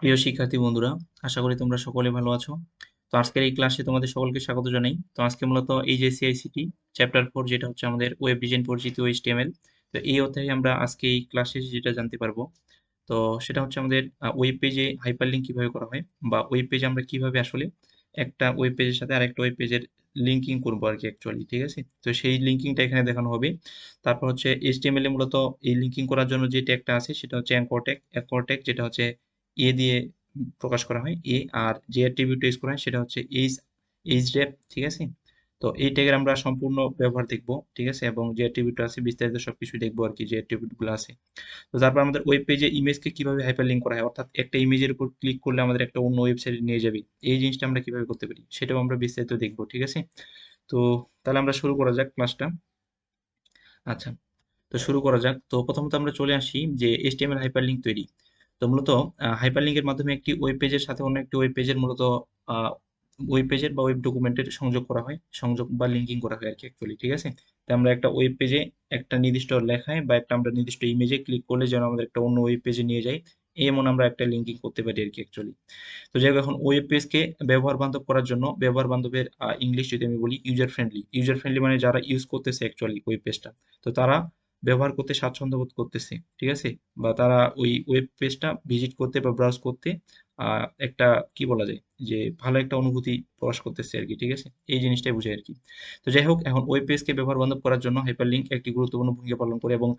প্রিয় শিক্ষার্থী বন্ধুরা, আশা করি তোমরা সকলে ভালো আছো। তো আজকের এই ক্লাসে তোমাদের সকলকে স্বাগত জানাই। তো আজকে মূলত এই যে সিআইসিটি চ্যাপ্টার ফোর যেটা হচ্ছে আমাদের ওয়েব ডিজাইন পরিচিত এইচটিএমএল তো এই অধ্যায়ে আমরা আজকে এই ক্লাসে যেটা জানতে পারব, তো সেটা হচ্ছে আমাদের ওয়েব পেজে হাইপারলিঙ্ক কীভাবে করা হয় বা ওয়েব পেজে আমরা কীভাবে আসলে একটা ওয়েব পেজের সাথে আরেকটা ওয়েব পেজের লিঙ্কিং করব আর কি অ্যাকচুয়ালি ঠিক আছে? তো সেই লিঙ্কিংটা এখানে দেখানো হবে। তারপর হচ্ছে এইচটিএমএল এ মূলত এই লিঙ্কিং করার জন্য যে ট্যাগটা আছে, সেটা হচ্ছে অ্যাঙ্কর ট্যাগ অ্যাঙ্কর ট্যাগ যেটা হচ্ছে এ দিয়ে প্রকাশ করা হয় এ আর যে অ্যাট্রিবিউট ইউজ করা হয়, সেটা হচ্ছে এইচ এইচ ডেপ ঠিক আছে? তো এই ট্যাগের আমরা সম্পূর্ণ ব্যবহার দেখব, ঠিক আছে? এবং যে অ্যাট্রিবিউট আছে, বিস্তারিত সবকিছু দেখব আর কি যে অ্যাট্রিবিউটগুলো আছে। তো তারপর আমাদের ওয়েব পেজে ইমেজকে কীভাবে হাইপার লিঙ্ক করা হয়, অর্থাৎ একটা ইমেজের উপর ক্লিক করলে আমাদের একটা অন্য ওয়েবসাইটে নিয়ে যাবে। এই জিনিসটা আমরা কীভাবে করতে পারি, সেটাও আমরা বিস্তারিত দেখব, ঠিক আছে? তো তাহলে আমরা শুরু করা যাক ক্লাসটা আচ্ছা তো শুরু করা যাক। তো প্রথমত আমরা চলে আসি যে এইচটিএমএল হাইপারলিঙ্ক তৈরি। তো মূলত হাইপারলিঙ্কের মাধ্যমে একটি ওয়েব পেজের সাথে অন্য একটি ওয়েব পেজের মূলত ওয়েব পেজের বা ওয়েব ডকুমেন্টের সংযোগ করা হয়, সংযোগ বা লিঙ্কিং করা হয় আর কি অ্যাকচুয়ালি ঠিক আছে? তো আমরা একটা ওয়েব পেজে একটা নির্দিষ্ট লেখায় বা একটা আমরা নির্দিষ্ট ইমেজে ক্লিক করলে যেন আমাদের একটা অন্য ওয়েব পেজে নিয়ে যায়, এমন আমরা একটা লিঙ্কিং করতে পারি আর কি অ্যাকচুয়ালি তো যাই হোক, এখন ওয়েব পেজকে ব্যবহার বান্ধব করার জন্য, ব্যবহার বান্ধবের ইংলিশ যদি আমি বলি ইউজার ফ্রেন্ডলি ইউজার ফ্রেন্ডলি মানে যারা ইউজ করতেছে অ্যাকচুয়ালি ওয়েব পেজটা তো তারা ব্যবহার করতে স্বাচ্ছন্দ্য বোধ করতেছে, ঠিক আছে? বা তারা ওই ওয়েব পেজটা ভিজিট করতে বা ব্রাউজ করতে একটা কি বলা যায়? যে ভালো একটা অনুভূতি প্রকাশ করতেছে আর কি, ঠিক আছে? এই জিনিসটাই বুঝে আর কি। তো যাই হোক, এখন ওয়েব পেজকে ব্যবহার বান্ধব করার জন্য হাইপার লিঙ্ক একটি গুরুত্বপূর্ণ ভূমিকা পালন করে এবং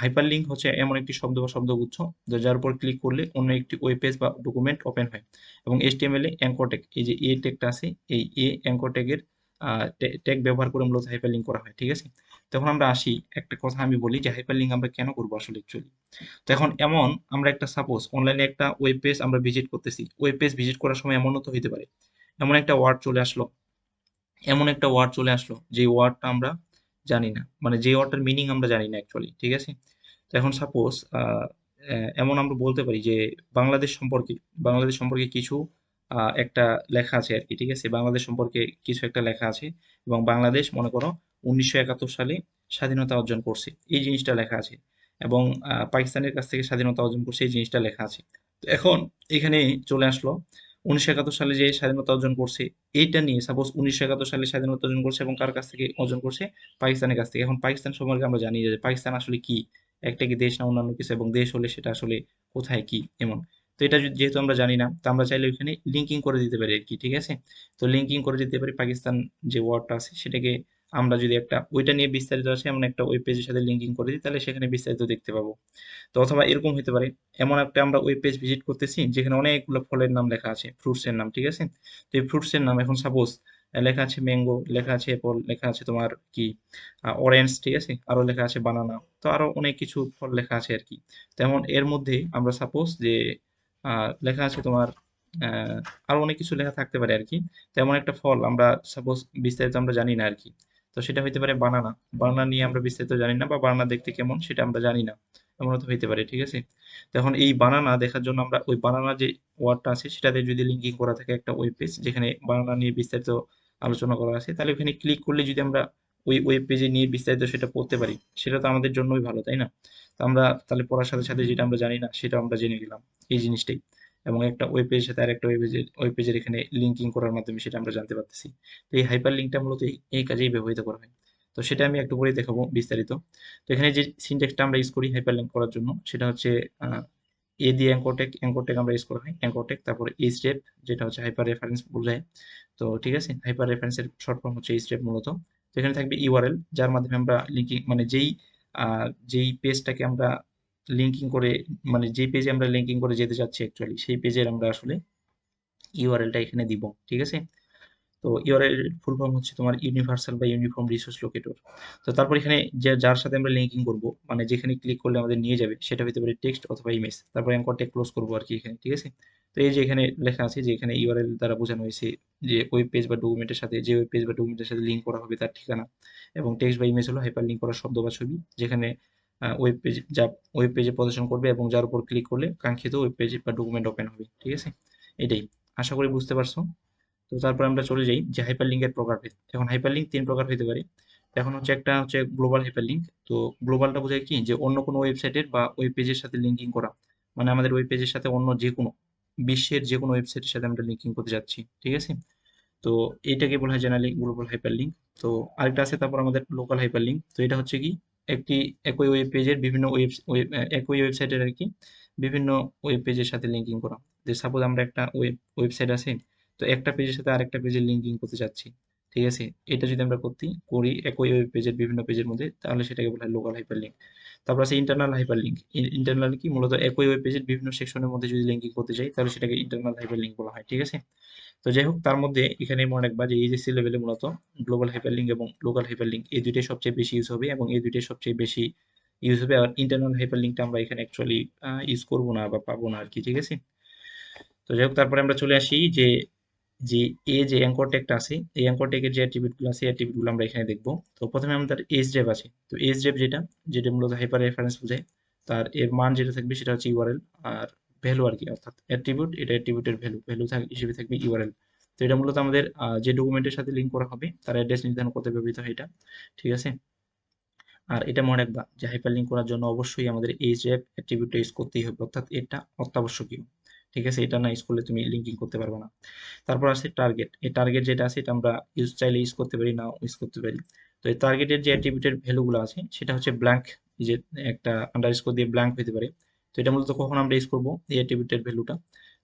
হাইপার লিঙ্ক হচ্ছে এমন একটি শব্দ বা শব্দগুচ্ছ যার উপর ক্লিক করলে অন্য একটি ওয়েব পেজ বা ডকুমেন্ট ওপেন হয় এবং এইচটিএমএল এ ট্যাগ এই যে এ টেকটা আছে, এই এ ট্যাগের ট্যাগ ব্যবহার করে মূলত হাইপার লিঙ্ক করা হয়, ঠিক আছে? তখন আমরা আসি, একটা কথা আমি বলি যে হাইপার লিঙ্ক আমরা কেন করব আসলে অ্যাকচুয়ালি তো এখন এমন আমরা একটা সাপোজ অনলাইনে একটা ওয়েব পেজ আমরা ভিজিট করতেছি ওয়েব পেজ ভিজিট করার সময় এমনও তো হইতে পারে। এমন একটা ওয়ার্ড চলে আসলো, এমন একটা ওয়ার্ড চলে আসলো যে ওয়ার্ডটা আমরা জানি না মানে যে ওয়ার্ডটার মিনিং আমরা জানি না অ্যাকচুয়ালি ঠিক আছে? তো এখন সাপোজ এমন আমরা বলতে পারি যে বাংলাদেশ সম্পর্কে বাংলাদেশ সম্পর্কে কিছু একটা লেখা আছে আর কি, ঠিক আছে? বাংলাদেশ সম্পর্কে কিছু একটা লেখা আছে এবং বাংলাদেশ মনে করো উনিশশো একাত্তর সালে স্বাধীনতা অর্জন করছে। এই জিনিসটা লেখা আছে। এবং পাকিস্তানের কাছ থেকে স্বাধীনতা অর্জন করছে, এই জিনিসটা লেখা আছে। এখন এখানে চলে আসলো, উনিশশো একাত্তর সালে যে স্বাধীনতা অর্জন করছে, এইটা নিয়ে সাপোজ উনিশশো একাত্তর সালে স্বাধীনতা অর্জন করছে এবং কার কাছ থেকে অর্জন করছে? পাকিস্তানের কাছ থেকে। এখন পাকিস্তান সম্পর্কে আমরা জানি যে পাকিস্তান আসলে কি? একটা কি দেশ না অন্যান্য কিছু? এবং দেশ হলে সেটা আসলে কোথায় কি? এমন। তো এটা যেহেতু আমরা জানি না, তো আমরা চাইলে ওইখানে লিঙ্কিং করে দিতে পারি আর কি, ঠিক আছে? তো লিঙ্কিং করে দিতে পারি পাকিস্তান যে ওয়ার্ডটা আছে, সেটাকে আমরা যদি একটা ওইটা নিয়ে বিস্তারিত আছে এমন একটা ওয়েব পেজের সাথে লিঙ্কিং করে দিই, তাহলে সেখানে বিস্তারিত দেখতে পাবো। তো অথবা এরকম হতে পারে, এমন একটা আমরা ওয়েব পেজ ভিজিট করতেছি, যেখানে অনেকগুলো ফলের নাম লেখা আছে ফ্রুটস এর নাম, ঠিক আছে? তো এই ফ্রুটস এর নাম এখন সাপোজ লেখা আছে ম্যাঙ্গো লেখা আছে অ্যাপল লেখা আছে তোমার কি অরেঞ্জ ঠিক আছে? আরও লেখা আছে বানানা তো আরও অনেক কিছু ফল লেখা আছে আর কি। তেমন এর মধ্যে আমরা সাপোজ যে লেখা আছে তোমার আরও অনেক কিছু লেখা থাকতে পারে আর কি। তেমন একটা ফল আমরা সাপোজ বিস্তারিত আমরা জানি না আর কি। তো সেটা হইতে পারে বানানা। বানানা নিয়ে আমরা বিস্তারিত জানি না বা বানানা দেখতে কেমন সেটা আমরা জানি না। এমন তো হইতে পারে, ঠিক আছে? তখন এই বানানা দেখার জন্য আমরা ওই বানানা যে ওয়ার্ডটা আছে সেটাতে যদি লিঙ্কিং করা থাকে একটা ওয়েব পেজ যেখানে বানানা নিয়ে বিস্তারিত আলোচনা করা আছে, তাহলে ওখানে ক্লিক করলে যদি আমরা ওই ওয়েব পেজে নিয়ে বিস্তারিত সেটা পড়তে পারি, সেটা তো আমাদের জন্যই ভালো, তাই না? তো আমরা তাহলে পড়ার সাথে সাথে যেটা আমরা জানি না সেটা আমরা জেনে গেলাম এই জিনিসটাই। এবং একটা ওয়েব পেজের সাথে আরেকটা ওয়েব পেজের ওয়েব পেজের এখানে লিঙ্কিং করার মাধ্যমে সেটা আমরা জানতে পারতেছি। তো এই হাইপার লিঙ্কটা মূলত এই কাজেই ব্যবহৃত করা হয় তো সেটা আমি একটু করে দেখাবো বিস্তারিত। তো এখানে যে সিনটেক্সটা আমরা ইউজ করি হাইপার লিঙ্ক করার জন্য, সেটা হচ্ছে এ দিয়ে অ্যাঙ্কোটেক অ্যাঙ্কোটেক আমরা ইউজ করা হয়। অ্যাঙ্কোটেক তারপরে এই স্টেপ যেটা হচ্ছে হাইপার রেফারেন্স বোঝায়। তো ঠিক আছে? হাইপার রেফারেন্সের শর্ট ফর্ম হচ্ছে এই স্টেপ মূলত। তো এখানে থাকবে ইউআরএল যার মাধ্যমে আমরা লিঙ্কিং মানে যেই যেই পেজটাকে আমরা লিঙ্কিং করে মানে যে পেজে আমরা লিঙ্কিং করে যেতে চাচ্ছি অ্যাকচুয়ালি সেই পেজের আমরা আসলে ইউআরএলটা এখানে দিব, ঠিক আছে? তো ইউআরএল ফুল ফর্ম হচ্ছে তোমার ইউনিভার্সাল বা ইউনিফর্ম রিসোর্স লোকেটর তো তারপর এখানে যে, যার সাথে আমরা লিঙ্কিং করব মানে যেখানে ক্লিক করলে আমাদের নিয়ে যাবে, সেটা হতে পারে টেক্সট অথবা ইমেজ তারপর অ্যাঙ্করটা ক্লোজ করব আর কি এখানে, ঠিক আছে? তো এই যে এখানে লেখা আছে যে, এখানে ইউআরএল দ্বারা বোঝানো হয়েছে যে ওয়েব পেজ বা ডকুমেন্টের সাথে, যে ওয়েব পেজ বা ডকুমেন্টের সাথে লিঙ্ক করা হবে তার ঠিকানা এবং টেক্সট বা ইমেজ হলো হাইপার লিঙ্ক করা শব্দ বা ছবি, যেখানে ওয়েব পেজ যা ওয়েব পেজে প্রদর্শন করবে এবং যার উপর ক্লিক করলে কাঙ্ক্ষিত ওয়েব পেজ বা ডকুমেন্ট ওপেন হবে, ঠিক আছে? এটাই। আশা করি বুঝতে পারছ। তো তারপর আমরা চলে যাই যে হাইপার লিঙ্কের প্রকারভেদ এখন হাইপার লিঙ্ক তিন প্রকার হতে পারে। এখন হচ্ছে একটা হচ্ছে গ্লোবাল হাইপার লিঙ্ক তো গ্লোবালটা বোঝায় কি? যে অন্য কোনো ওয়েবসাইটের বা ওয়েব পেজের সাথে লিঙ্কিং করা। মানে আমাদের ওয়েব পেজের সাথে অন্য যে কোনো বিশ্বের যে কোনো ওয়েবসাইটের সাথে আমরা লিঙ্কিং করতে যাচ্ছি, ঠিক আছে? তো এইটাকে বলা হয় জেনারেলি গ্লোবাল হাইপার লিঙ্ক তো আরেকটা আছে, তারপর আমাদের লোকাল হাইপার লিঙ্ক তো এটা হচ্ছে কি? একটি একই ওয়েব পেজের বিভিন্ন ওয়েব একই ওয়েবসাইটের আর কি বিভিন্ন ওয়েব পেজের সাথে লিঙ্কিং করা। যে সাপোজ আমরা একটা ওয়েব ওয়েবসাইট আছে, তো একটা পেজের সাথে আরেকটা পেজের লিঙ্কিং করতে চাচ্ছি। ঠিক আছে? এটা যদি আমরা করতে, করি একই ওয়েব পেজের বিভিন্ন পেজের মধ্যে, তাহলে সেটাকে বলা হয় লোকাল হাইপার লিঙ্ক তারপর আছে ইন্টারনাল হাইপার লিঙ্ক ইন্টারনাল কি? মূলত একই ওয়েব পেজের বিভিন্ন সেকশনের মধ্যে যদি লিঙ্কিং করতে চাই তাহলে সেটাকে ইন্টারনাল হাইপার লিঙ্ক বলা হয়, ঠিক আছে? তো যাই হোক, তার মধ্যে এখানে মনে রাখবা যে এইচএসসি লেভেলে মূলত গ্লোবাল হাইপার লিঙ্ক এবং লোকাল হাইপার লিঙ্ক এই দুইটাই সবচেয়ে বেশি ইউজ হবে এবং এই দুইটাই সবচেয়ে বেশি ইউজ হবে। আর ইন্টারনাল হাইপার লিঙ্কটা আমরা এখানে অ্যাকচুয়ালি ইউজ করব না বা পাবো না আর কি, ঠিক আছে? তো যাই হোক, তারপরে আমরা চলে আসি যে যে এ যে অ্যাঙ্কর ট্যাগটা আছে, এই অ্যাঙ্কর ট্যাগের যে অ্যাট্রিবিউটগুলো আছে অ্যাট্রিবিউটগুলো আমরা এখানে দেখব। তো প্রথমে আমাদের এস ড্রেপ আছে। তো এস ড্রেপ যেটা যেটা মূলত হাইপার রেফারেন্স বোঝায়, তার এর মান যেটা থাকবে সেটা হচ্ছে ইউআরএল আর ভ্যালু আর কি, অর্থাৎ অ্যাট্রিবিউট এটা অ্যাট্রিবিউটের ভ্যালু ভ্যালু হিসেবে থাকবে ইউআরএল তো এটা মূলত আমাদের যে ডকুমেন্টের সাথে লিঙ্ক করা হবে, তার অ্যাড্রেস নির্ধারণ করতে ব্যবহৃত হয় এটা। ঠিক আছে? আর এটা মনে রাখবা যে হাইপার লিঙ্ক করার জন্য অবশ্যই আমাদের এই র্যাপ অ্যাট্রিবিউটটা ইউজ করতেই হবে, অর্থাৎ এটা অত্যাবশ্যকীয়। ঠিক আছে? এটা না ইউজ করলে তুমি লিঙ্কিং করতে পারবে না। তারপর আছে টার্গেট এই টার্গেট যেটা আছে, এটা আমরা ইউজ চাইলে ইউজ করতে পারি না ইউজ করতে পারি। তো এই টার্গেটের যে অ্যাট্রিবিউটের ভ্যালুগুলো আছে, সেটা হচ্ছে ব্ল্যাঙ্ক যে একটা আন্ডারস্কোর দিয়ে ব্ল্যাঙ্ক হতে পারে। তো এটা মূলত কখন আমরা ইউজ করব, এই অ্যাট্রিবিউটের ভ্যালুটা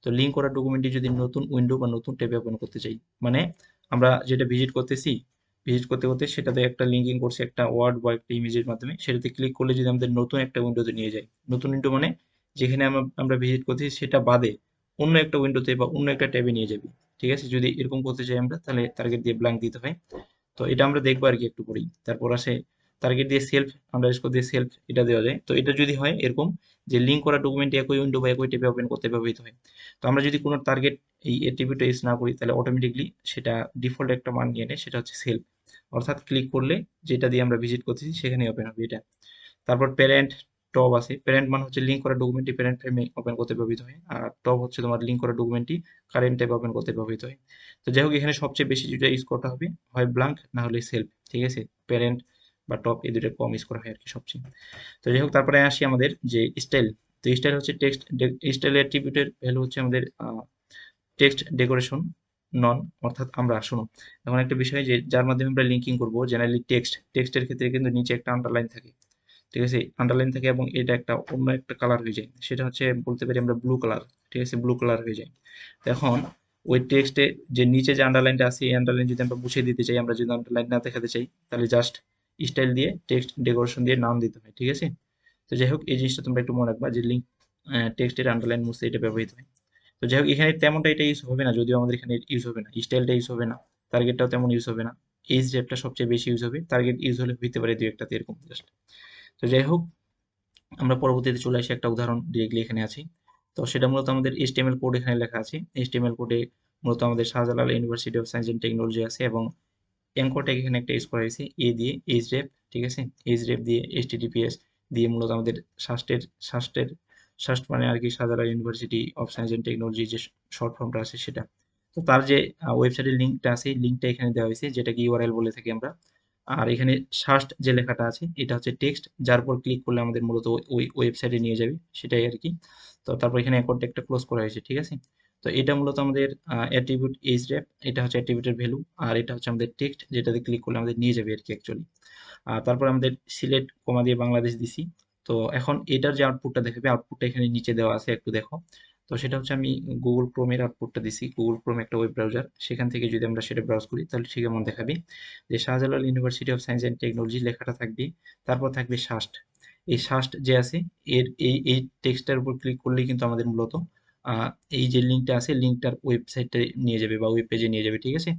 তো লিঙ্ক করা ডকুমেন্টটি যদি নতুন উইন্ডো বা নতুন ট্যাবে ওপেন করতে চাই মানে আমরা যেটা ভিজিট করতেছি ভিজিট করতে করতে সেটাতে একটা লিঙ্কিং করছে, একটা ওয়ার্ড বা একটা ইমেজের মাধ্যমে, সেটাতে ক্লিক করলে যদি আমাদের নতুন একটা উইন্ডোতে নিয়ে যায়। নতুন উইন্ডো মানে যেখানে আমরা ভিজিট করতেছি সেটা বাদে অন্য একটা উইন্ডোতে বা অন্য একটা ট্যাবে নিয়ে যাবে, ঠিক আছে? যদি এরকম করতে চাই আমরা, তাহলে টার্গেট দিয়ে ব্ল্যাঙ্ক দিতে হয়। তো এটা আমরা দেখব আর কি একটু পরেই। তারপর আসে টার্গেট দিয়ে সেলফ আন্ডারস্কোর দিয়ে সেলফ এটা দেওয়া যায়। তো এটা যদি হয় এরকম যে লিঙ্ক করা ডকুমেন্ট একই উইন্ডো বা একই ট্যাবে ওপেন করতে ব্যবহৃত হয়। তো আমরা যদি কোনো টার্গেট এই অ্যাট্রিবিউটটা ইউজ না করি, তাহলে অটোমেটিকলি সেটা ডিফল্ট একটা মান নিয়ে নেয়, সেটা হচ্ছে সেলফ অর্থাৎ ক্লিক করলে যেটা দিয়ে আমরা ভিজিট করতেছি সেখানে ওপেন হবে এটা। তারপর প্যারেন্ট টপ আছে। প্যারেন্ট মানে হচ্ছে লিঙ্ক করা ডকুমেন্টটি প্যারেন্ট ফ্রেমে ওপেন করতে ব্যবহৃত হয়। আর টপ হচ্ছে তোমার লিঙ্ক করা ডকুমেন্টটি কারেন্ট ট্যাবে ওপেন করতে ব্যবহৃত হয়। তো যাই হোক, এখানে সবচেয়ে বেশি যেটা ইউজ করতে হবে, হয় ব্লাঙ্ক না হলে সেলফ ঠিক আছে? প্যারেন্ট বা টপ এই দুটো কম ইউজ করা হয় আর কি সবচেয়ে। তো যাই হোক, তারপরে আসি আমাদের যে স্টাইল তো স্টাইল হচ্ছে টেক্সট স্টাইল অ্যাট্রিবিউটের ভ্যালু হচ্ছে আমাদের টেক্সট ডেকোরেশন নন অর্থাৎ আমরা, শোনো। এখন একটা বিষয় যে, যার মাধ্যমে আমরা লিঙ্কিং করব জেনারেলি টেক্সট টেক্সটের ক্ষেত্রে কিন্তু নিচে একটা আন্ডারলাইন থাকে। ঠিক আছে? আন্ডারলাইন থাকে এবং এটা একটা অন্য একটা কালার হয়ে যায়। সেটা হচ্ছে বলতে পারি আমরা ব্লু কালার ঠিক আছে? ব্লু কালার হয়ে যায়। এখন ওই টেক্সটে যে নিচে যে আন্ডারলাইনটা আছে, এই আন্ডারলাইন যদি আমরা বুঝিয়ে দিতে চাই, আমরা যদি আন্ডারলাইন না দেখাতে চাই, তাহলে জাস্ট স্টাইল দিয়ে টেক্সট ডেকোরেশন দিয়ে নাম দিতে হয়, ঠিক আছে? তো যাই হোক, এই জিনিসটা তোমরা একটু মনে রাখবা যে লিঙ্ক টেক্সটের আন্ডারলাইন মুছতে এটা ব্যবহৃত হয়। তো যাই হোক, এখানে তেমনটা এটা ইউজ হবে না, যদিও আমাদের এখানে ইউজ হবে না। স্টাইলটা ইউজ হবে না। টার্গেটটাও তেমন ইউজ হবে না। এই স্টেপটা সবচেয়ে বেশি ইউজ হবে। টার্গেট ইউজ হলে হইতে পারে দুই একটাতে এরকম জাস্ট তো যাই হোক, আমরা পরবর্তীতে চলে আসি একটা উদাহরণ ডিরেক্টলি এখানে আছি। তো সেটা মূলত আমাদের এইচটিএমএল কোড এখানে লেখা আছে। এইচটিএমএল কোডে মূলত আমাদের Shahjalal university of science and technology আছে এবং অ্যাঙ্করটাকে এখানে একটা ইউজ করা হয়েছে এ দিয়ে এইচ রেপ ঠিক আছে? এইচ রেপ দিয়ে এইচটিটিপিএস দিয়ে মূলত আমাদের শাস্টের শাস্টের শাস্ট মানে আর কি Shahjalal university of science and technology যে শর্ট ফর্মটা আছে সেটা। তো তার যে ওয়েবসাইটের লিঙ্কটা আছে লিঙ্কটা এখানে দেওয়া হয়েছে যেটা যেটাকে ইউআরএল বলে থাকি আমরা। আর এখানে সার্চ যে লেখাটা আছে, এটা হচ্ছে টেক্সট যার উপর ক্লিক করলে আমাদের মূলত ওই ওয়েবসাইটে নিয়ে যাবে, সেটাই আর কি। তো তারপর এখানে অ্যাকাউন্ট একটা ক্লোজ করা হয়েছে, ঠিক আছে? তো এটা মূলত আমাদের অ্যাট্রিবিউট এইচ র্যাপ এটা হচ্ছে অ্যাট্রিবিউটের ভ্যালু আর এটা হচ্ছে আমাদের টেক্সট যেটাতে ক্লিক করলে আমাদের নিয়ে যাবে আর কি অ্যাকচুয়ালি আর তারপর আমাদের সিলেট কমা দিয়ে বাংলাদেশ দিছি। তো এখন এটার যে আউটপুটটা দেখাবে আউটপুটটা এখানে নিচে দেওয়া আছে, একটু দেখো। তো সেটা হচ্ছে আমি গুগল ক্রোমের আউটপুটটা দিছি। গুগল ক্রোম একটা ওয়েব ব্রাউজার সেখান থেকে যদি আমরা সেটা ব্রাউজ করি, তাহলে ঠিক এমন দেখাবে? যে Shahjalal university of science and technology লেখাটা থাকবে, তারপর থাকবে শাস্ট এই শাস্ট যে আছে, এর এই এই টেক্সটার উপর ক্লিক করলেই কিন্তু আমাদের মূলত এই যে লিঙ্কটা আছে লিঙ্কটার ওয়েবসাইটে নিয়ে যাবে বা ওয়েব পেজে নিয়ে যাবে, ঠিক আছে?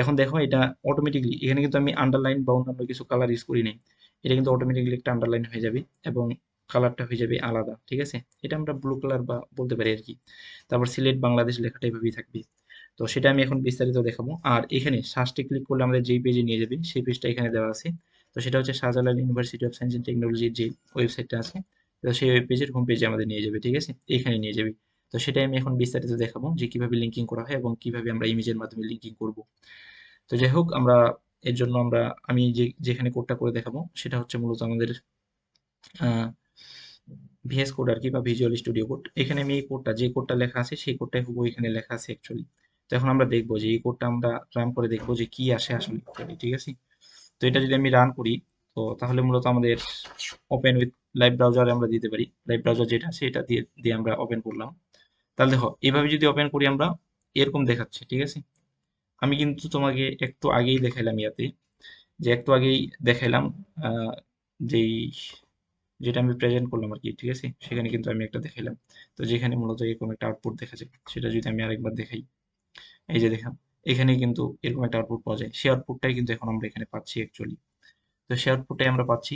এখন দেখো এটা অটোমেটিকলি এখানে কিন্তু আমি আন্ডারলাইন বা অন্যান্য কিছু কালার ইউজ করি নাই। এটা কিন্তু অটোমেটিকলি একটা আন্ডারলাইন হয়ে যাবে এবং কালারটা হয়ে যাবে আলাদা, ঠিক আছে? এটা আমরা ব্লু কালার বা বলতে পারি আর কি। তারপর সিলেট, বাংলাদেশ লেখাটা এভাবেই থাকবে। তো সেটা আমি এখন বিস্তারিত দেখাবো। আর এখানে সার্চটি ক্লিক করলে আমাদের যেই পেজে নিয়ে যাবে সেই পেজটা এখানে দেওয়া আছে। তো সেটা হচ্ছে Shahjalal university of science and টেকনোলজির যে ওয়েবসাইটটা আছে, তো সেই ওয়েব পেজের হোম পেজে আমাদের নিয়ে যাবে, ঠিক আছে? এখানে নিয়ে যাবে। তো সেটাই আমি এখন বিস্তারিত দেখাবো যে কীভাবে লিঙ্কিং করা হয় এবং কীভাবে আমরা ইমেজের মাধ্যমে লিঙ্কিং করব। তো যাই হোক, আমরা এর জন্য আমরা, আমি যে, যেখানে কোডটা করে দেখাবো, সেটা হচ্ছে মূলত আমাদের ভিএস কোড আর কি বা ভিজুয়াল স্টুডিও কোড এখানে আমি এই কোডটা যে কোডটা লেখা আছে সেই কোডটাই হুবহু এখানে লেখা আছে অ্যাকচুয়ালি তো এখন আমরা দেখব যে এই কোডটা আমরা রান করে দেখব যে কি আসে আসলে ঠিক আছে? তো এটা যদি আমি রান করি, তো তাহলে মূলত আমাদের ওপেন উইথ লাইভ ব্রাউজারে আমরা দিতে পারি। লাইভ ব্রাউজার যেটা আছে এটা দিয়ে দিয়ে আমরা ওপেন করলাম। তাহলে দেখো, এভাবে যদি ওপেন করি আমরা, এরকম দেখাচ্ছে, ঠিক আছে? আমি কিন্তু তোমাকে একটু আগেই দেখাইলাম ইয়াতে, যে একটু আগেই দেখাইলাম যেই যেটা আমি প্রেজেন্ট করলাম আর কি ঠিক আছে? সেখানে কিন্তু আমি একটা দেখাইলাম। তো যেখানে মূলত এরকম একটা আউটপুট দেখা যায়, সেটা যদি আমি আরেকবার দেখাই। এই যে দেখাম এখানে কিন্তু এরকম একটা আউটপুট পাওয়া যায়। সেই আউটপুটটাই কিন্তু এখন আমরা এখানে পাচ্ছি অ্যাকচুয়ালি তো সেই আউটপুটটাই আমরা পাচ্ছি।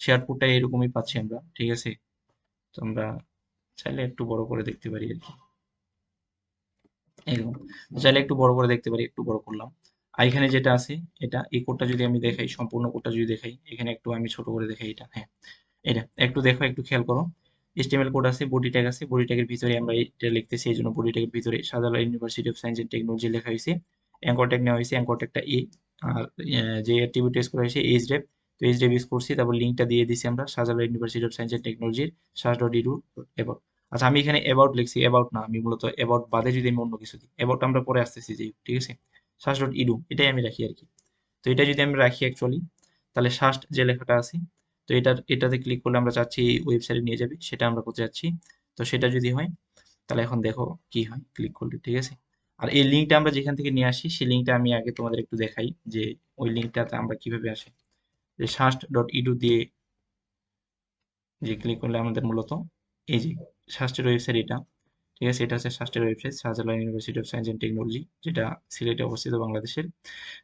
সেই আউটপুটটাই এরকমই পাচ্ছি আমরা, ঠিক আছে? তো আমরা চাইলে একটু বড় করে দেখতে পারি আর কি। এরকম চাইলে একটু বড় করে দেখতে পারি, একটু বড় করলাম। আর এখানে যেটা আছে, এটা এই কোডটা যদি আমি দেখাই, সম্পূর্ণ কোডটা যদি দেখাই, এখানে একটু আমি ছোট করে দেখাই এটা হ্যাঁ। এটা একটু দেখো, একটু খেয়াল করো। HTML কোড আছে বডি ট্যাগ আছে বডি ট্যাগের ভিতরে আমরা এটা লিখতেছি, এই জন্য বডি ট্যাগের ভিতরে Shahjalal university of science and technology লেখা হয়েছে। অ্যাঙ্কর ট্যাগ নেওয়া হয়েছে অ্যাঙ্কর ট্যাগটা এ আর যে অ্যাট্রিবিউট টেস্ট করা হয়েছে এইচ ডেপ তো এইচ ডেপ ইউজ করছি, তারপর লিঙ্কটা দিয়ে দিছি আমরা Shahjalal university of science and টেকনোলজির সার্চ ডট ইডু অ্যাবাউট আচ্ছা আমি এখানে অ্যাবাউট লিখছি অ্যাবাউট না, আমি মূলত অ্যাবাউট বাদে যদি আমি অন্য কিছু দিই অ্যাবাউট আমরা পরে আসতেছি যে, ঠিক আছে? সার্চ ডট ইডু এটাই আমি রাখি আর কি। তো এটা যদি আমি রাখি অ্যাকচুয়ালি তাহলে সার্চ যে লেখাটা আছে তো এটা, এটাতে ক্লিক করলে আমরা চাচ্ছি এই ওয়েবসাইটে নিয়ে যাবে, সেটা আমরা করতে চাচ্ছি। তো সেটা যদি হয়, তাহলে এখন দেখো কি হয় ক্লিক করলে, ঠিক আছে? আর এই লিঙ্কটা আমরা যেখান থেকে নিয়ে আসি, সেই লিঙ্কটা আমি আগে তোমাদের একটু দেখাই, যে ওই লিঙ্কটাতে আমরা কীভাবে আসি। যে সাস্ট ডট ইডু দিয়ে যে ক্লিক করলে আমাদের মূলত, এই যে সাস্টের ওয়েবসাইট এটা ঠিক আছে? এটা হচ্ছে সাস্টের website Shahjalal university of science and technology যেটা সিলেটে অবস্থিত বাংলাদেশের।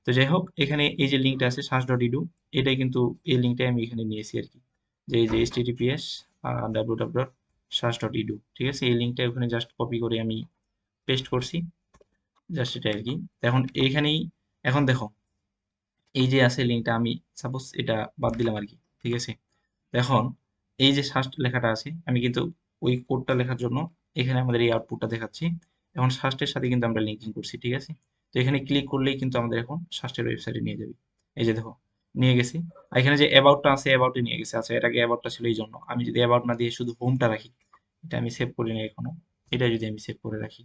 তো যাই হোক, এখানে এই যে লিঙ্কটা আছে সার্চ ডট ইডু এটাই কিন্তু এই লিঙ্কটাই আমি এখানে নিয়েছি আর কি। যে এই যে HTTPS W W dot search dot edu ঠিক আছে? এই লিঙ্কটা ওখানে জাস্ট কপি করে আমি পেস্ট করছি জাস্ট এটা আর কি। এখন এইখানেই, এখন দেখো, এই যে আছে লিঙ্কটা আমি সাপোজ এটা বাদ দিলাম আর কি, ঠিক আছে? এখন এই যে সার্চ লেখাটা আছে, আমি কিন্তু ওই কোডটা লেখার জন্য এখানে আমাদের এই আউটপুটটা দেখাচ্ছি। এখন সার্চের সাথে কিন্তু আমরা লিঙ্কিং করছি, ঠিক আছে? তো এখানে ক্লিক করলেই কিন্তু আমাদের এখন সার্চের ওয়েবসাইটে নিয়ে যাবে। এই যে দেখো, নিয়ে গেছি। এখানে যে অ্যাবাউটটা আছে অ্যাবাউটে নিয়ে গেছে। আচ্ছা এটাকে অ্যাবাউটটা ছিল এই জন্য। আমি যদি অ্যাবাউট না দিয়ে শুধু হোমটা রাখি, এটা আমি সেভ করি না এখনও। এটা যদি আমি সেভ করে রাখি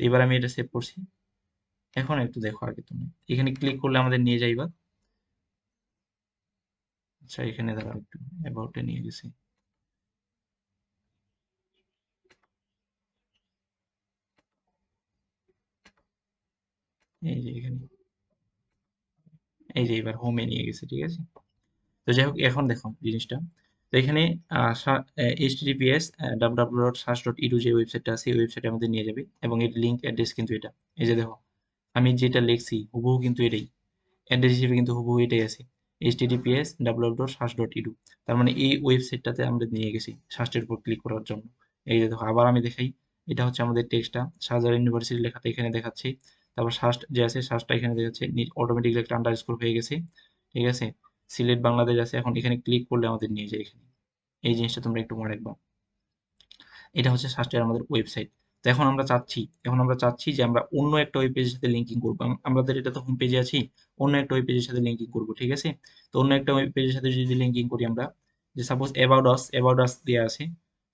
এবার আমি এটা সেভ করছি। এখন একটু দেখো আগে তুমি। এখানে ক্লিক করলে আমাদের নিয়ে যাইবা। আচ্ছা এখানে দাঁড়াও একটু। অ্যাবাউটে নিয়ে গেছি। এখানে। নিয়ে যাবে এবং যেটা লিখছি, হুবহু কিন্তু এটাই। হিসেবে কিন্তু এটাই আছে। ডট ইডু তার মানে এই ওয়েবসাইটটাতে আমরা নিয়ে গেছি উপর ক্লিক করার জন্য। এই যে দেখো, আবার আমি দেখাই। এটা হচ্ছে আমাদের টেক্সটটা শাহজালাল ইউনিভার্সিটি লেখাটা এখানে দেখাচ্ছে। তারপর সার্চ যে আছে সার্চটা এখানে দেখাচ্ছে অটোমেটিকলি একটা আন্ডারস্কোর হয়ে গেছে, ঠিক আছে? সিলেট বাংলাদেশ আছে, এখন এখানে ক্লিক করলে আমাদের নিয়ে যায় এখানে। এই জিনিসটা তোমরা একটু মনে রাখবা। এটা হচ্ছে সার্চের আমাদের ওয়েবসাইট তো এখন আমরা চাচ্ছি, এখন আমরা চাচ্ছি যে আমরা অন্য একটা ওয়েব পেজের সাথে লিঙ্কিং করব। আমাদের এটা তো হোম পেজে আছি, অন্য একটা ওয়েব পেজের সাথে লিঙ্কিং করব, ঠিক আছে? তো অন্য একটা ওয়েব পেজের সাথে যদি লিঙ্কিং করি আমরা, যে suppose about us about us দেওয়া আছে,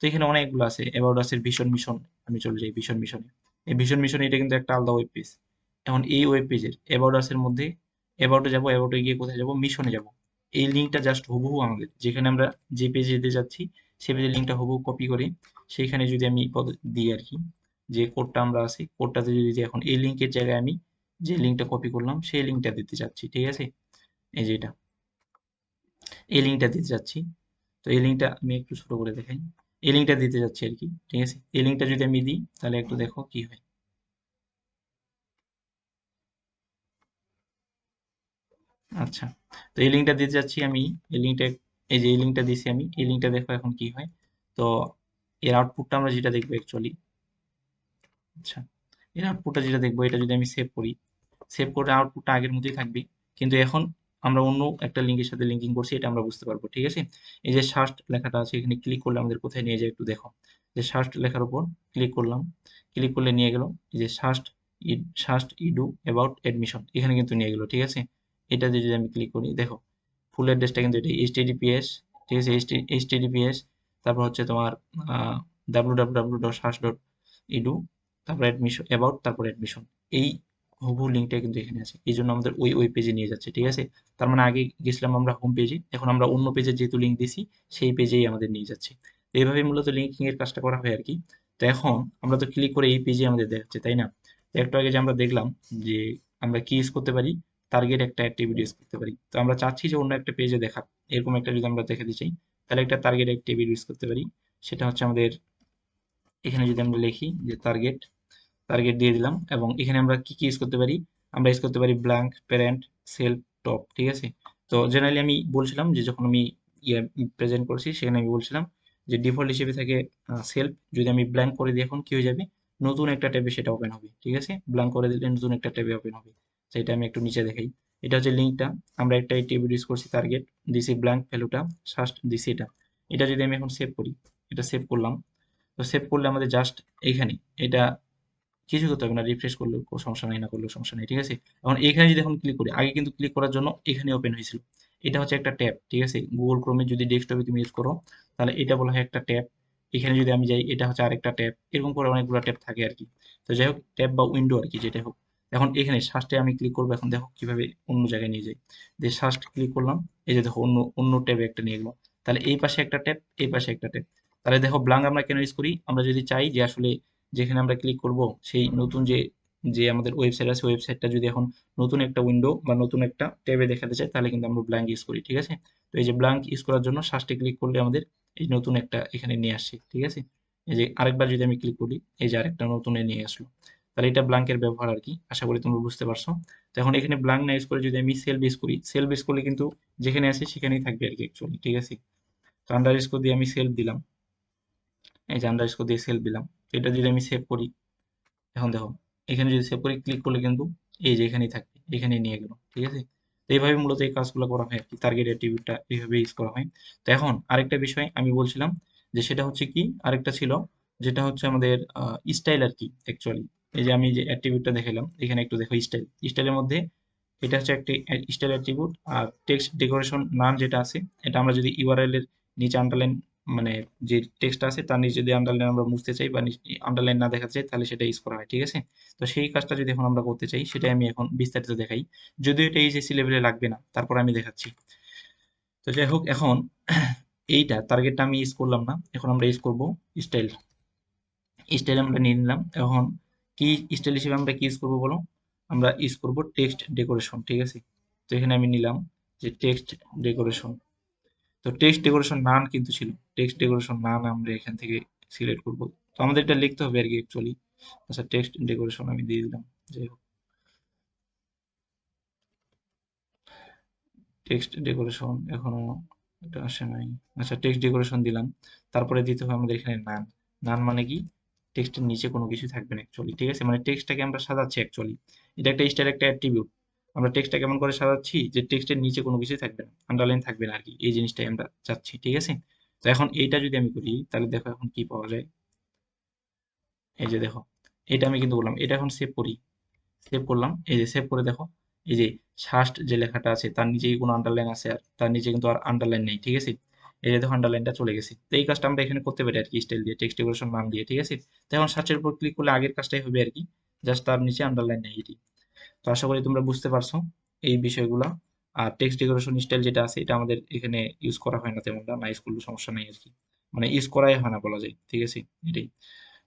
তো এখানে অনেকগুলো আছে। অ্যাবাউট আস এর ভীষণ মিশন আমি চলে যাই, ভীষণ মিশনে এই ভীষণ মিশন এটা কিন্তু একটা আলাদা ওয়েব পেজ এখন এই ওয়েব পেজের অ্যাবাউট আস এর মধ্যে অ্যাবাউটে যাব অ্যাবাউটে গিয়ে কোথায় যাব? মিশনে যাব। এই লিঙ্কটা জাস্ট হুবহু আমাদের। যেখানে আমরা যে পেজে যেতে যাচ্ছি, সে পেজের লিঙ্কটা হুবহু কপি করে সেইখানে যদি আমি দিই আর কি, যে কোডটা আমরা আছি কোডটাতে যদি এখন এই লিঙ্কের জায়গায় আমি যে লিঙ্কটা কপি করলাম, সেই লিঙ্কটা দিতে চাচ্ছি ঠিক আছে? এই যে এটা। এই লিঙ্কটা দিতে যাচ্ছি। তো এই লিঙ্কটা আমি একটু ছোট করে দেখাই। এই লিঙ্কটা দিতে যাচ্ছি আর কি, ঠিক আছে? এই লিঙ্কটা যদি আমি দিই, তাহলে একটু দেখো কি হয়। আচ্ছা তো এই লিঙ্কটা দিতে যাচ্ছি আমি, এই লিঙ্কটা এই যে এই লিঙ্কটা দিছি আমি, এই লিঙ্কটা দেখো এখন কি হয়। তো এর আউটপুটটা আমরা যেটা দেখব অ্যাকচুয়ালি আচ্ছা এর আউটপুটটা যেটা দেখব, এটা যদি আমি সেভ করি সেভ করে আউটপুটটা আগের মতোই থাকবে। কিন্তু এখন আমরা অন্য একটা লিঙ্কের সাথে লিঙ্কিং করছি, এটা আমরা বুঝতে পারব, ঠিক আছে? এই যে সার্চ লেখাটা আছে, এখানে ক্লিক করলে আমাদের কোথায় নিয়ে যায় একটু দেখো। যে সার্চ লেখার উপর ক্লিক করলাম ক্লিক করলে নিয়ে গেল। এই যে search search edu about admission এখানে কিন্তু নিয়ে গেল, ঠিক আছে? এটাতে যদি আমি ক্লিক করি, দেখো ফুল অ্যাড্রেসটা কিন্তু এটা এইচটিডিপিএস ঠিক আছে এইচটিডিপিএস তারপর হচ্ছে তোমার W W W dot search dot edu তারপর অ্যাডমিশন অ্যাবাউট তারপর অ্যাডমিশন এই হুবহু লিঙ্কটা কিন্তু এখানে আছে, এই জন্য আমাদের ওই ওই পেজে নিয়ে যাচ্ছে, ঠিক আছে? তার মানে আগে গেছিলাম আমরা হোম পেজে এখন আমরা অন্য পেজে যেহেতু লিঙ্ক দিছি, সেই পেজেই আমাদের নিয়ে যাচ্ছে এইভাবে মূলত লিঙ্কিং এর কাজটা করা হয় আর কি, তো এখন আমরা তো ক্লিক করে এই পেজে আমাদের দেখাচ্ছে, তাই না? একটু আগে যে আমরা দেখলাম যে আমরা কি ইউজ করতে পারি টার্গেট একটা অ্যাক্টিভিটি ইউজ করতে পারি। তো আমরা চাচ্ছি যে অন্য একটা পেজে দেখা এরকম একটা যদি আমরা দেখাতে চাই তাহলে একটা টার্গেট অ্যাক্টিভিটি ইউজ করতে পারি। সেটা হচ্ছে আমাদের এখানে যদি আমরা লিখি যে টার্গেট টার্গেট দিয়ে দিলাম এবং এখানে আমরা কি কি ইউজ করতে পারি? আমরা ইউজ করতে পারি ব্ল্যাঙ্ক প্যারেন্ট সেলফ টপ ঠিক আছে? তো জেনারেলি আমি বলছিলাম যে যখন আমি ইয়ে প্রেজেন্ট করছি সেখানে আমি বলছিলাম যে ডিফল্ট হিসেবে থাকে সেলফ যদি আমি ব্ল্যাঙ্ক করে দিই এখন কি হয়ে যাবে? নতুন একটা ট্যাবে সেটা ওপেন হবে ঠিক আছে? ব্ল্যাঙ্ক করে দিলে নতুন একটা ট্যাবে ওপেন হবে। সেটা আমি একটু নিচে দেখাই। এটা হচ্ছে লিঙ্কটা আমরা একটা টেবিল ইউজ করছি টার্গেট দিছি ব্ল্যাঙ্ক ভ্যালুটা ফার্স্ট দিছি এটা। এটা যদি আমি এখন সেভ করি, এটা সেভ করলাম। তো সেভ করলে আমাদের জাস্ট এইখানে, এটা কিছু করতে হবে না রিফ্রেশ করলেও সমস্যা নাই, না করলেও সমস্যা নেই, ঠিক আছে? এখন এখানে যদি এখন ক্লিক করি, আগে কিন্তু ক্লিক করার জন্য এখানে ওপেন হয়েছিল। এটা হচ্ছে একটা ট্যাব, ঠিক আছে? গুগল ক্রোমে যদি ডেস্কটপে তুমি ইউজ করো, তাহলে এটা বলা হয় একটা ট্যাব। এখানে যদি আমি যাই, এটা হচ্ছে আরেকটা ট্যাব। এরকম করে অনেকগুলো ট্যাব থাকে আর কি। তো যাই হোক, ট্যাব বা উইন্ডো আর কি যেটা হোক। এখন এখানে সার্চে আমি ক্লিক করব, এখন দেখো কীভাবে অন্য জায়গায় নিয়ে যাই। যে সার্চ ক্লিক করলাম, এই যে দেখো অন্য অন্য ট্যাবে একটা নিয়ে গেলো তাহলে এই পাশে একটা ট্যাব, এই পাশে একটা ট্যাব। তাহলে দেখো ব্লাঙ্ক আমরা কেন ইউজ করি? আমরা যদি চাই যে আসলে যেখানে আমরা ক্লিক করব, সেই নতুন যে যে আমাদের ওয়েবসাইট আছে ওয়েবসাইটটা যদি এখন নতুন একটা উইন্ডো বা নতুন একটা ট্যাবে দেখাতে চাই, তাহলে কিন্তু আমরা ব্ল্যাঙ্ক ইউজ করি, ঠিক আছে? তো এই যে ব্ল্যাঙ্ক ইউজ করার জন্য সার্চে ক্লিক করলে আমাদের এই নতুন একটা এখানে নিয়ে আসছে ঠিক আছে? এই যে আরেকবার যদি আমি ক্লিক করি, এই যে আরেকটা নতুনে নিয়ে আসলো। তাহলে এটা ব্ল্যাঙ্কের ব্যবহার আর কি, আশা করি তোমরা বুঝতে পারছ। তো এখন এখানে ব্ল্যাঙ্ক না ইউজ করে যদি আমি সেল বেস করি সেল বেস করলে কিন্তু যেখানে আছে সেখানেই থাকবে আর কি অ্যাকচুয়ালি ঠিক আছে? তো আন্ডার স্কোর দিয়ে আমি সেল দিলাম। এই যে আন্ডার স্কোর দিয়ে সেল দিলাম। তো এটা যদি আমি সেভ করি, এখন দেখো, এখানে যদি সেভ করি ক্লিক করলে কিন্তু এই যে এখানেই থাকবে এখানে নিয়ে গেল, ঠিক আছে? তো এইভাবে মূলত এই কাজগুলো করা হয় আর কি টার্গেট অ্যাট্রিবিউটটা এইভাবে ইউজ করা হয়। তো এখন আরেকটা বিষয় আমি বলছিলাম, যে সেটা হচ্ছে কি? আরেকটা ছিল, যেটা হচ্ছে আমাদের স্টাইল আর কি অ্যাকচুয়ালি এই যে আমি যে অ্যাট্রিবিউটটা দেখালাম এখানে একটু দেখো স্টাইল স্টাইলের মধ্যে এটা হচ্ছে একটি স্টাইল অ্যাট্রিবিউট আর টেক্সট ডেকোরেশন নাম যেটা আছে, এটা আমরা যদি ইউআরএল এর নিচে আন্ডারলাইন মানে যে টেক্সট আছে, তার নিচে যদি আন্ডারলাইন আমরা মুছতে চাই বা আন্ডারলাইন না দেখাতে চাই, তাহলে সেটা ইউজ করা হয়, ঠিক আছে? তো সেই কাজটা যদি এখন আমরা করতে চাই, সেটাই আমি এখন বিস্তারিত দেখাই। যদিও এটা এইচএসসি লেভেলে লাগবে না, তারপর আমি দেখাচ্ছি। তো যাই হোক, এখন এইটা টার্গেটটা আমি ইউজ করলাম না, এখন আমরা ইউজ করব স্টাইল স্টাইল আমরা নিয়ে নিলাম। এখন কি স্টাইল হিসেবে আমরা কি ইউজ করব বলো? আমরা ইউজ করব টেক্সট ডেকোরেশন ঠিক আছে? তো এখানে আমি নিলাম যে টেক্সট ডেকোরেশন তো টেক্সট ডেকোরেশন নান কিন্তু ছিল। টেক্সট ডেকোরেশন নান আমরা এখান থেকে সিলেক্ট করব। তো আমাদের এটা লিখতে হবে আর কি অ্যাকচুয়ালি আচ্ছা টেক্সট ডেকোরেশন আমি দিয়ে দিলাম। যাই হোক। টেক্সট ডেকোরেশন এখনও এটা আসে নাই। আচ্ছা টেক্সট ডেকোরেশন দিলাম। তারপরে দিতে হবে আমাদের এখানে নান নান মানে কি? টেক্সটের নিচে কোনো কিছু থাকবে না অ্যাকচুয়ালি ঠিক আছে? মানে টেক্সটটাকে আমরা সাজাচ্ছি অ্যাকচুয়ালি এটা একটা স্টাইল একটা অ্যাট্রিবিউট আমরা টেক্সটটা কেমন করে সাজাচ্ছি যে টেক্সটের নিচে কোনো কিছু থাকবে না আন্ডারলাইন থাকবে না আর কি এই জিনিসটাই আমরা চাচ্ছি, ঠিক আছে? তো এখন এইটা যদি আমি করি, তাহলে দেখো এখন কি পাওয়া যায়। এই যে দেখো, এটা আমি কিন্তু বললাম, এটা এখন সেভ করি। সেভ করলাম, এই যে সেভ করে দেখো, এই যে ফার্স্ট যে লেখাটা আছে, তার নিচে কোনো আন্ডারলাইন আছে আর, তার নিচে কিন্তু আর আন্ডারলাইন নেই, ঠিক আছে? এই যে দেখো আন্ডারলাইনটা চলে গেছে। তো এই কাজটা আমরা এখানে করতে পারি আর কি স্টাইল দিয়ে টেক্সট ডেকোরেশন নাম দিয়ে, ঠিক আছে? তো এখন সার্চের উপর ক্লিক করলে আগের কাজটাই হবে আর কি জাস্ট তার নিচে আন্ডারলাইন নেই এটি। তো আশা করি তোমরা বুঝতে পারছ এই বিষয়গুলো। আর টেক্সট ডেকোরেশন স্টাইল যেটা আছে, এটা আমাদের এখানে ইউজ করা হয় না তেমনটা, না করলে সমস্যা নেই আর কি। মানে ইউজ করাই হয় না বলা যায়, ঠিক আছে? এটাই।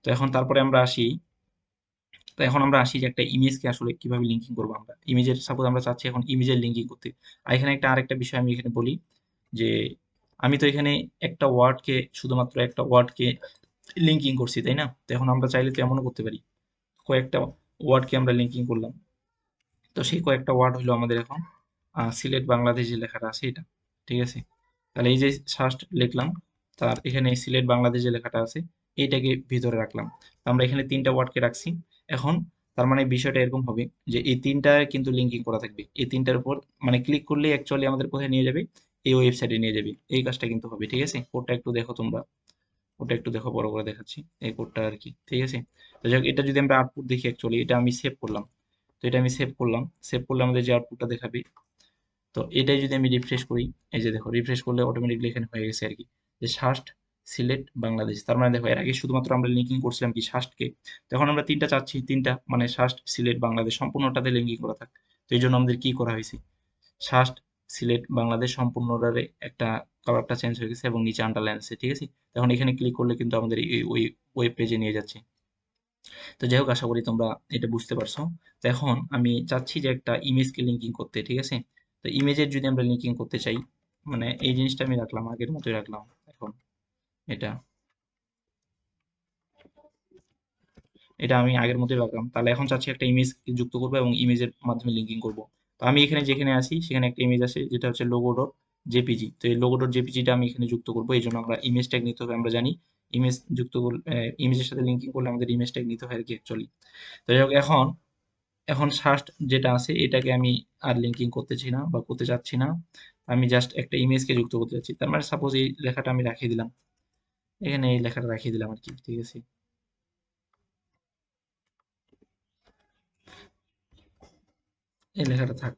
তো এখন তারপরে আমরা আসি, তো এখন আমরা আসি যে একটা ইমেজকে আসলে কীভাবে লিঙ্কিং করব আমরা। ইমেজের সাপোজ আমরা চাচ্ছি এখন ইমেজের লিঙ্কিং করতে। আর এখানে একটা আরেকটা বিষয় আমি এখানে বলি যে আমি তো এখানে একটা ওয়ার্ডকে, শুধুমাত্র একটা ওয়ার্ডকে লিঙ্কিং করছি, তাই না? তো এখন আমরা চাইলে তো এমনও করতে পারি। কয়েকটা ওয়ার্ডকে আমরা লিঙ্কিং করলাম। তো সেই কয়েকটা ওয়ার্ড হলো আমাদের এখন সিলেট বাংলাদেশ যে লেখাটা আছে এটা, ঠিক আছে? তাহলে এই যে ফার্স্ট লিখলাম, তার এখানে সিলেট বাংলাদেশ যে লেখাটা আছে, এইটাকে ভিতরে রাখলাম। আমরা এখানে তিনটা ওয়ার্ডকে রাখছি। এখন তার মানে বিষয়টা এরকম হবে যে এই তিনটা কিন্তু লিঙ্কিং করা থাকবে। এই তিনটার উপর মানে ক্লিক করলে অ্যাকচুয়ালি আমাদের কোথায় নিয়ে যাবে? এই ওয়েবসাইটে নিয়ে যাবে। এই কাজটা কিন্তু হবে, ঠিক আছে? কোডটা একটু দেখো তোমরা। ওটা একটু দেখো, বড় করে দেখাচ্ছি এই কোডটা আর কি, ঠিক আছে? তো এটা যদি আমরা আউটপুট দেখি অ্যাকচুয়ালি এটা আমি সেভ করলাম। তো এটা আমি সেভ করলাম। সেভ করলে আমাদের যে আউটপুটটা দেখাবে, তো এটাই যদি আমি রিফ্রেশ করি, এই যে দেখো রিফ্রেশ করলে অটোমেটিকলি এখানে হয়ে গেছে আর কি, যে ফার্স্ট সিলেট বাংলাদেশ। তার মানে দেখো, এর আগে শুধুমাত্র আমরা লিঙ্কিং করছিলাম কি শাসকে তখন আমরা তিনটা চাচ্ছি, তিনটা মানে শাস্ট সিলেট বাংলাদেশ, সম্পূর্ণটাতে লিঙ্কিং করা থাক। তো এই জন্য আমাদের কি করা হয়েছে? শাস্ট সিলেট বাংলাদেশ সম্পূর্ণটারে একটা কালারটা চেঞ্জ হয়ে গেছে এবং নিচে আন্ডারলাইন আছে ঠিক আছে? তখন এখানে ক্লিক করলে কিন্তু আমাদের ওই ওয়েব পেজে নিয়ে যাচ্ছে। তো যাই হোক, আশা করি তোমরা এটা বুঝতে পারছ। তো এখন আমি চাচ্ছি যে একটা ইমেজকে লিঙ্কিং করতে, ঠিক আছে? তো ইমেজের যদি আমরা লিঙ্কিং করতে চাই মানে এই জিনিসটা আমি রাখলাম, আগের মতোই রাখলাম, এখন এটা। এটা আমি আগের মতোই রাখলাম। তাহলে এখন চাচ্ছি একটা ইমেজ যুক্ত করব এবং ইমেজের মাধ্যমে লিঙ্কিং করব। তো আমি এখানে যেখানে আছি, সেখানে একটা ইমেজ আছে, যেটা হচ্ছে লোগো ডট জেপিজি তো এই লোগো ডট জেপিজিটা আমি এখানে যুক্ত করব, এই জন্য আমরা ইমেজ ট্যাগ নিতে হবে, আমরা জানি ইমেজ যুক্ত করলে ইমেজের সাথে লিঙ্কিং করলে আমাদের ইমেজ ট্যাগ নিতে হয় আর কি অ্যাকচুয়ালি তো যাই হোক, এখন এখন ফার্স্ট যেটা আছে, এটাকে আমি আর লিঙ্কিং করতেছি না বা করতে চাচ্ছি না। আমি জাস্ট একটা ইমেজকে যুক্ত করতে চাচ্ছি। তার মানে সাপোজ এই লেখাটা আমি রাখিয়ে দিলাম। এখানে এই লেখাটা রাখিয়ে দিলাম আর কি, ঠিক আছে? এই লেখাটা থাক।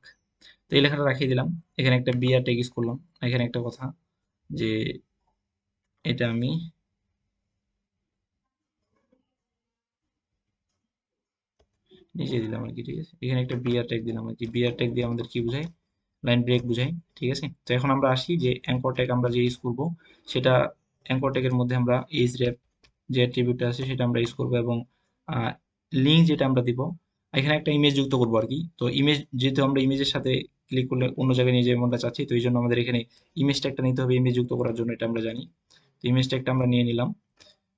তো এই লেখাটা রাখিয়ে দিলাম। এখানে একটা বিআর টেক ইউজ করলাম। এখানে একটা কথা যে এটা আমি নিচে দিলাম আর কি, ঠিক আছে? এখানে একটা বিআর ট্যাগ দিলাম আর কি। বিআর ট্যাগ দিয়ে আমাদের কি বোঝায়? লাইন ব্রেক বোঝায়, ঠিক আছে? তো এখন আমরা আসি যে অ্যাঙ্কর ট্যাগ আমরা যে ইউজ করব, সেটা অ্যাঙ্কর ট্যাগের মধ্যে আমরা এইচ র্যাপ যে অ্যাট্রিবিউটটা আছে সেটা আমরা ইউজ করব এবং লিঙ্ক যেটা আমরা দিব এখানে একটা ইমেজ যুক্ত করব আর কি। তো ইমেজ যেহেতু আমরা ইমেজের সাথে ক্লিক করলে অন্য জায়গায় নিয়ে যাব আমরা চাচ্ছি, তো এই জন্য আমাদের এখানে ইমেজ ট্যাগটা নিতে হবে ইমেজ যুক্ত করার জন্য, এটা আমরা জানি। তো ইমেজ ট্যাগটা আমরা নিয়ে নিলাম।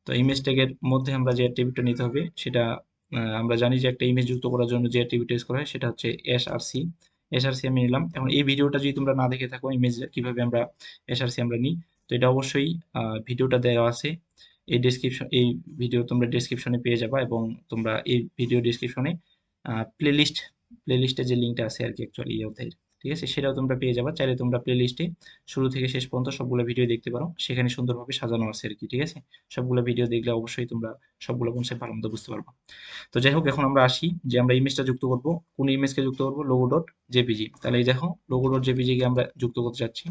তো ইমেজ ট্যাগের মধ্যে আমরা যে অ্যাট্রিবিউটটা নিতে হবে, সেটা আমরা জানি যে একটা ইমেজ যুক্ত করার জন্য যে অ্যাট্রিবিউট ইউজ করা হয়, সেটা হচ্ছে এসআরসি এসআরসি আমি নিলাম। এখন এই ভিডিওটা যদি তোমরা না দেখে থাকো ইমেজ কীভাবে আমরা এসআরসি আমরা নিই, তো এটা অবশ্যই ভিডিওটা দেওয়া আছে। এই ডেসক্রিপশন এই ভিডিও তোমরা ডেসক্রিপশনে পেয়ে যাবা এবং তোমরা এই ভিডিও ডেসক্রিপশনে প্লেলিস্ট প্লেলিস্টে যে লিঙ্কটা আছে আর কি অ্যাকচুয়ালি অধ্যায়ের, ঠিক আছে? সেটাও তোমরা পেয়ে যাবা। চাইলে তোমরা প্লেলিস্টে শুরু থেকে শেষ পর্যন্ত সবগুলো ভিডিও দেখতে পারো। সেখানে সুন্দরভাবে সাজানো আছে আর কি, ঠিক আছে? সবগুলো ভিডিও দেখলে অবশ্যই তোমরা সবগুলো কনসেপ্ট ভালো মতো বুঝতে পারব। তো যাই হোক, এখন আমরা আসি যে আমরা ইমেজটা যুক্ত করব। কোন ইমেজকে যুক্ত করব? লোগো ডট জেপিজি তাহলে এই দেখো লোগো ডট জেপিজিকে আমরা যুক্ত করতে চাচ্ছি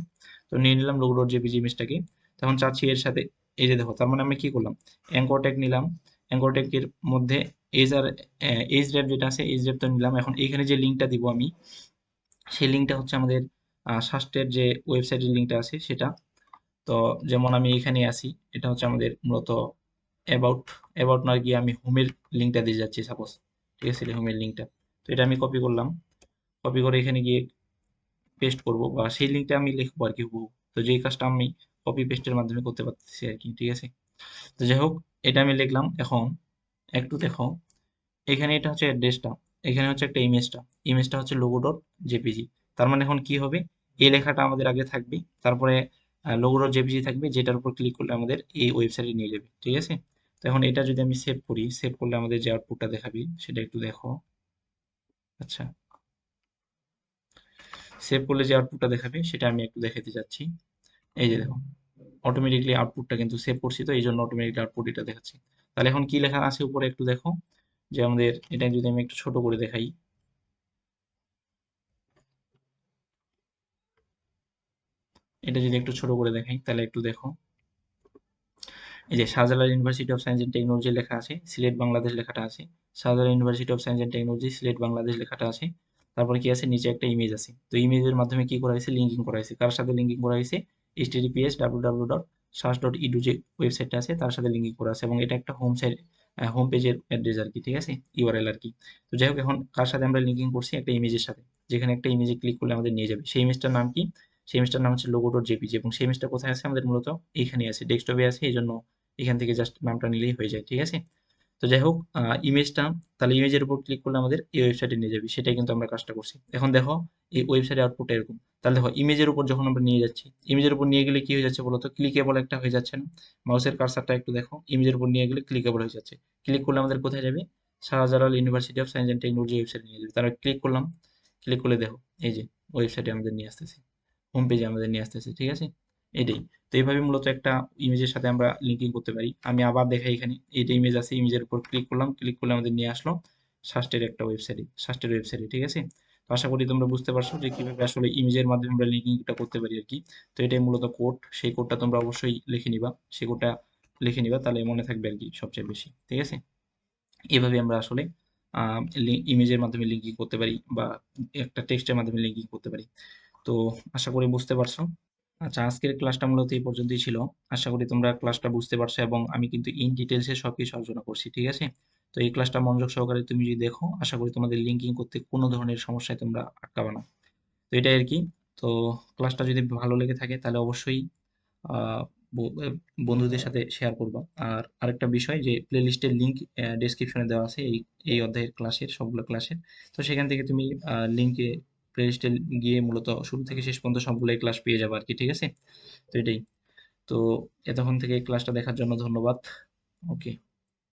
তো নিয়ে নিলাম লোগো ডট জেপিজি ইমেজটাকে তখন চাচ্ছি এর সাথে, এই যে দেখো, তার মানে আমি কি করলাম? অ্যাঙ্কর ট্যাগ নিলাম। অ্যাঙ্কর ট্যাগের মধ্যে এজ আর এজ র্যাপ যেটা আছে এজ র্যাপ তো নিলাম। এখন এইখানে যে লিঙ্কটা দিব আমি, সেই লিঙ্কটা হচ্ছে আমাদের শাস্টের যে ওয়েবসাইটের লিঙ্কটা আছে, সেটা। তো যেমন আমি এখানে আসি এটা হচ্ছে আমাদের মূলত অ্যাবাউট অ্যাবাউট না গিয়ে আমি হোমের লিঙ্কটা দিয়ে যাচ্ছি সাপোজ ঠিক আছে হোমের লিঙ্কটা তো এটা আমি কপি করলাম। কপি করে এখানে গিয়ে পেস্ট করব, বা সেই লিঙ্কটা আমি লিখব আর কি হুবহু। তো যেই কাজটা আমি কপি পেস্টের মাধ্যমে করতে পারতেছি আর কি, ঠিক আছে? তো যাই হোক, এটা আমি লিখলাম। এখন একটু দেখো। এখানে এটা হচ্ছে অ্যাড্রেসটা এখানে হচ্ছে একটা ইমেজটা ইমেজটা হচ্ছে লোগো ডট জেপিজি তার মানে এখন কি হবে? এই লেখাটা আমাদের আগে থাকবে, তারপরে লোগো ডট জেপিজি থাকবে, যেটার উপর ক্লিক করলে আমাদের এই ওয়েবসাইটে নিয়ে যাবে, ঠিক আছে? তো এখন এটা যদি আমি সেভ করি সেভ করলে আমাদের যে আউটপুটটা দেখাবে, সেটা একটু দেখো। আচ্ছা। সেভ করলে যে আউটপুটটা দেখাবে, সেটা আমি একটু দেখাতে যাচ্ছি এই যে দেখো অটোমেটিকলি আউটপুটটা কিন্তু সেভ করছি, তো এই জন্য অটোমেটিকলি আউটপুট এটা দেখাচ্ছে। তাহলে এখন কি লেখা আছে উপরে একটু দেখো, যে আমাদের এটা যদি আমি একটু ছোট করে দেখাই। এটা যদি একটু ছোট করে দেখাই, তাহলে একটু দেখো। এই যে Shahjalal university of science and technology লেখা আছে, সিলেট বাংলাদেশ লেখাটা আছে। Shahjalal university of science and technology Sylhet Bangladesh লেখাটা আছে। তারপরে কি আছে? নিচে একটা ইমেজ আছে। তো ইমেজের মাধ্যমে কি করা হয়েছে? লিঙ্কিং করা হয়েছে। কার সাথে লিঙ্কিং করা হয়েছে? HTTPS W W dot search dot edu যে ওয়েবসাইটটা আছে, তার সাথে লিঙ্কিং করা আছে এবং এটা একটা হোম সাইট হোম পেজের অ্যাড্রেস আর কি, ঠিক আছে? ইউআরএল আর কি। তো যাই হোক, এখন কার সাথে আমরা লিঙ্কিং করছি একটা ইমেজের সাথে, যেখানে একটা ইমেজে ক্লিক করলে আমাদের নিয়ে যাবে। সেই ইমেজটার নাম কি? সেই ইমেজটার নাম হচ্ছে লোগো ডট জেপিজি এবং সেই ইমেজটা কোথায় আছে? আমাদের মূলত এইখানে আছে ডেস্কটপে আছে, এই জন্য এখান থেকে জাস্ট নামটা নিলেই হয়ে যায়, ঠিক আছে? তো যাই হোক ইমেজটা তাহলে ইমেজের উপর ক্লিক করলে আমাদের এই ওয়েবসাইটে নিয়ে যাবে, সেটাই কিন্তু আমরা কাজটা করছি। এখন দেখো, এই ওয়েবসাইটের আউটপুটটা এরকম। তাহলে দেখো ইমেজের উপর যখন আমরা নিয়ে যাচ্ছি ইমেজের উপর নিয়ে গেলে কি হয়ে যাচ্ছে বলতো? ক্লিকেবল একটা হয়ে যাচ্ছে না। মাউসের কারসারটা একটু দেখো ইমেজের উপর নিয়ে গেলে ক্লিকেবল হয়ে যাচ্ছে। ক্লিক করলে আমাদের কোথায় যাবে? Shahjalal university of science and technology ওয়েবসাইটে নিয়ে যাবে। তারপর ক্লিক করলাম। ক্লিক করলে দেখো, এই যে ওয়েবসাইটে আমাদের নিয়ে আসতেছে। হোম পেজে আমাদের নিয়ে আসতেছে, ঠিক আছে? এটাই। তো এইভাবে মূলত একটা ইমেজের সাথে আমরা লিঙ্কিং করতে পারি। আমি আবার দেখাই এখানে। এইটা ইমেজ আছে ইমেজের উপর ক্লিক করলাম। ক্লিক করলে আমাদের নিয়ে আসলো সাস্টের একটা ওয়েবসাইটে সাস্টের ওয়েবসাইটে ঠিক আছে? আশা করি তোমরা বুঝতে পারছ যে কীভাবে আসলে ইমেজের মাধ্যমে আমরা লিঙ্কিংটা করতে পারি আর কি। তো এটাই মূলত কোড সেই কোডটা তোমরা অবশ্যই লিখে নিবা। সেই কোডটা লিখে নিবা, তাহলে মনে থাকবে আর কি সবচেয়ে বেশি, ঠিক আছে? এভাবে আমরা আসলে ইমেজের মাধ্যমে লিঙ্কিং করতে পারি বা একটা টেক্সটের মাধ্যমে লিঙ্কিং করতে পারি। তো আশা করি বুঝতে পারছ। আচ্ছা আজকের ক্লাসটা মূলত এই পর্যন্তই ছিল। আশা করি তোমরা ক্লাসটা বুঝতে পারছ এবং আমি কিন্তু ইন ডিটেলসে সবকিছু আলোচনা করছি, ঠিক আছে? তো এই ক্লাসটা মনোযোগ সহকারে তুমি যদি দেখো, আশা করি তোমাদের লিঙ্কিং করতে কোনো ধরনের সমস্যায় তোমরা আটকাবে না। তো এটাই আর কি। তো ক্লাসটা যদি ভালো লেগে থাকে, তাহলে অবশ্যই বন্ধুদের সাথে শেয়ার করবা। আর আরেকটা বিষয় যে প্লে লিস্টের লিঙ্ক ডেসক্রিপশনে দেওয়া আছে এই এই অধ্যায়ের ক্লাসের সবগুলো ক্লাসের তো সেখান থেকে তুমি লিঙ্কে প্লে লিস্টে গিয়ে মূলত শুরু থেকে শেষ পর্যন্ত সবগুলোই ক্লাস পেয়ে যাবে আর কি, ঠিক আছে? তো এটাই। তো এতক্ষণ থেকে ক্লাসটা দেখার জন্য ধন্যবাদ। ওকে